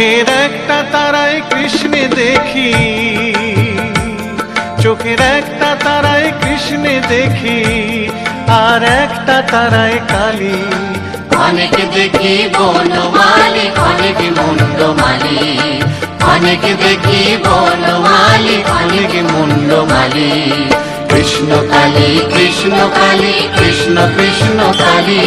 চোখের একটা তারায় কৃষ্ণে দেখি। চোখের একটা তারায় কৃষ্ণে দেখি, আর একটা তারায় কালী। অনেক দেখি বনমালি অনেক মুন্ডমালি অনেক দেখি বনমালি অনেক মুন্ডমালি কৃষ্ণ কালী কৃষ্ণ কালী, কৃষ্ণ কৃষ্ণ কালী।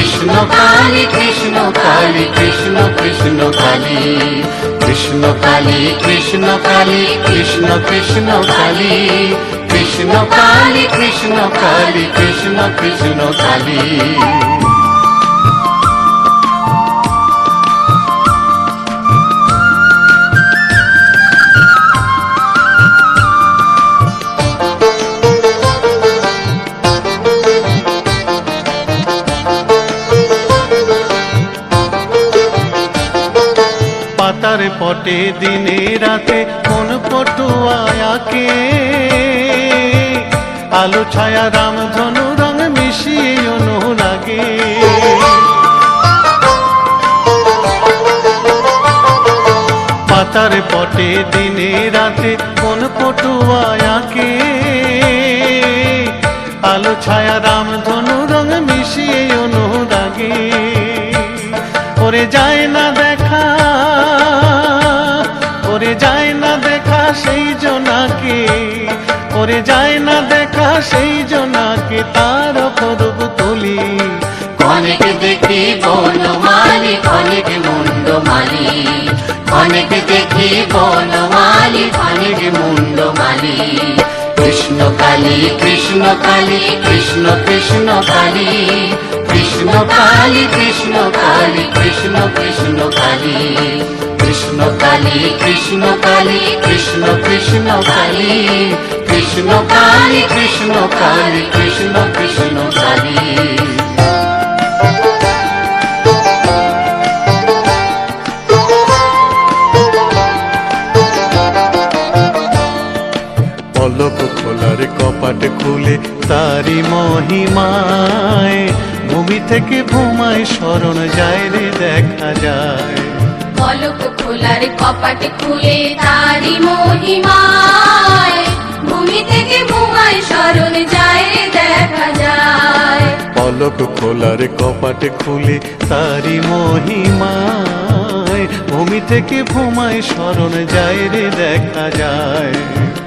কৃষ্ণ কালী কৃষ্ণ কালী, কৃষ্ণ কৃষ্ণ কালী। কৃষ্ণ কালী কৃষ্ণ কালী, কৃষ্ণ কৃষ্ণ কালী। কৃষ্ণ কালী কৃষ্ণ কালী, কৃষ্ণ কৃষ্ণ কালী। পাতার পটে দিনে রাতে কোন পটুয়াকে আলো, ছায়া, রাম, ধনু, রং মিশিয়ে অনুরাগে পাতার পটে দিনে রাতে কোন পটুয়াকে আলো, ছায়া, রাম, ধনু, রং মিশিয়ে অনুরাগে ওরে যায় না দেখা সেই জনাকে ওরে যায় না দেখা সেই জনাকে তার করব তুলি। অনেক দেখি বনমালি অনেক মুন্ডমালি অনেক দেখি বনমালি অনেক মুন্ডমালি কৃষ্ণ কালী কৃষ্ণ কালী, কৃষ্ণ কৃষ্ণ কালী। কৃষ্ণ কালী কৃষ্ণ কালী, কৃষ্ণ কৃষ্ণ কালী। কালী, কৃষ্ণ কৃষ্ণ কালী কৃষ্ণ কালী কৃষ্ণ কালী, কৃষ্ণ কৃষ্ণ কালী। পলক খোলার কপাট খুলে তারি মহিমায়, ভূমি থেকে ভূমায় স্মরণ যায় রে, দেখা যায়। পলক খোলার কপাট খুলে তারি মহিমায়। ভূমি থেকে ভূমায় স্মরণ যায় রে দেখা যায়। পলক খোলার কপাট খুলে তারি মহিমায়। ভূমি থেকে ভূমায় স্মরণ যায় রে দেখা যায়।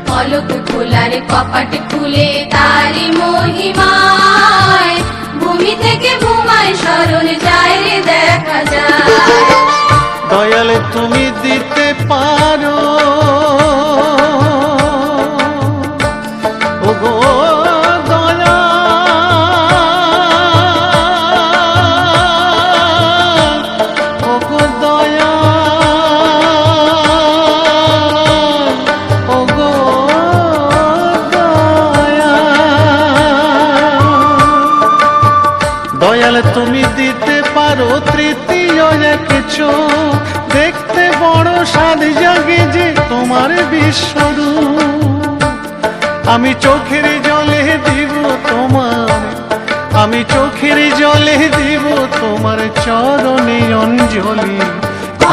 পলক খোলার কপাট খুলে তারি মহিমায়। ভূমি থেকে ভূমায় স্মরণ যায় রে দেখা যায়। তুমি দিতে পারো। দয়াল তুমি দিতে পারো তৃতীয় কিছু। বিশ্বরূপ আমি চোখের জলে দিব তোমার আমি চোখের জলে দিব তোমার চরণে অঞ্জলি।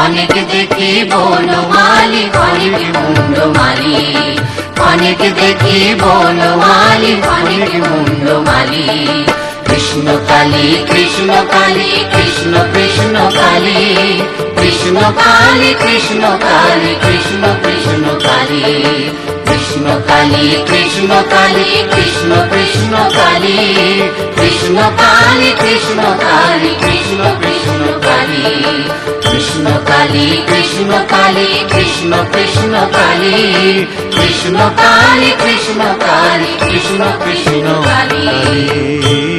অনেক দেখি বনমালি অনেক মুন্ডমালি অনেক দেখি বনমালি অনেক মুন্ডমালি কৃষ্ণ কালী কৃষ্ণ কালী কৃষ্ণ কৃষ্ণ কালী কৃষ্ণ কালী কৃষ্ণ কালী কৃষ্ণ কৃষ্ণ কালী কৃষ্ণ কালী কৃষ্ণ কালী কৃষ্ণ কৃষ্ণ কালী কৃষ্ণ কালী কৃষ্ণ কালী কৃষ্ণ কৃষ্ণ কালী কৃষ্ণ কালী কৃষ্ণ কালী কৃষ্ণ কৃষ্ণ কালী কৃষ্ণ কালী কৃষ্ণ কালী কৃষ্ণ কৃষ্ণ কালী